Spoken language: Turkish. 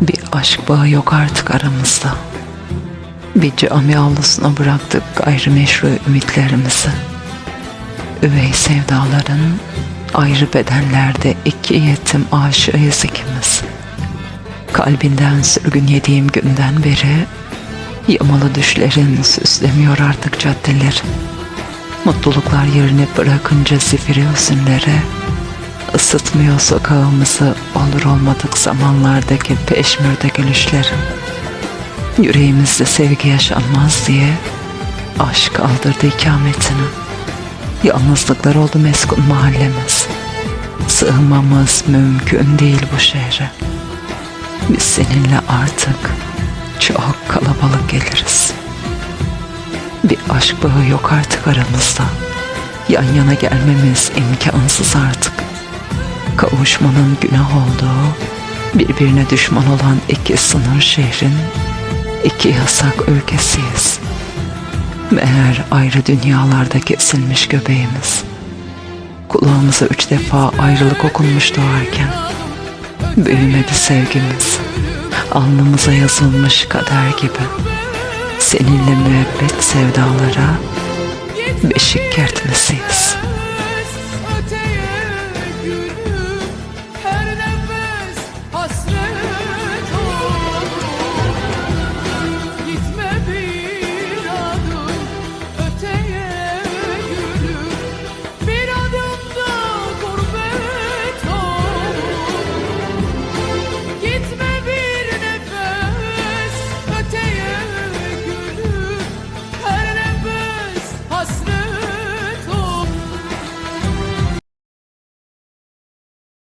Bir aşk bağı yok artık aramızda. Bir cami avlusuna bıraktık gayrimeşru ümitlerimizi. Üvey sevdaların ayrı bedenlerde iki yetim aşığıyız ikimiz. Kalbinden sürgün yediğim günden beri yamalı düşlerin süslemiyor artık caddeleri. Mutluluklar yerini bırakınca zifiri hüzünlere ısıtmıyor sokağımızı olur olmadık zamanlardaki peşmürde gülüşlerim. Yüreğimizde sevgi yaşanmaz diye aşk aldırdı ikametini. Yalnızlıklar oldu meskun mahallemiz. Sığmamız mümkün değil bu şehre. Biz seninle artık çok kalabalık geliriz. Bir aşk bağı yok artık aramızda. Yan yana gelmemiz imkansız artık. Kavuşmanın günah olduğu, birbirine düşman olan iki sınır şehrin, iki yasak ülkesiyiz. Meğer ayrı dünyalarda kesilmiş göbeğimiz. Kulağımıza üç defa ayrılık okunmuş doğarken, büyümedi sevgimiz. Alnımıza yazılmış kader gibi. Seninle müebbet sevdalara beşik kertmesiyiz.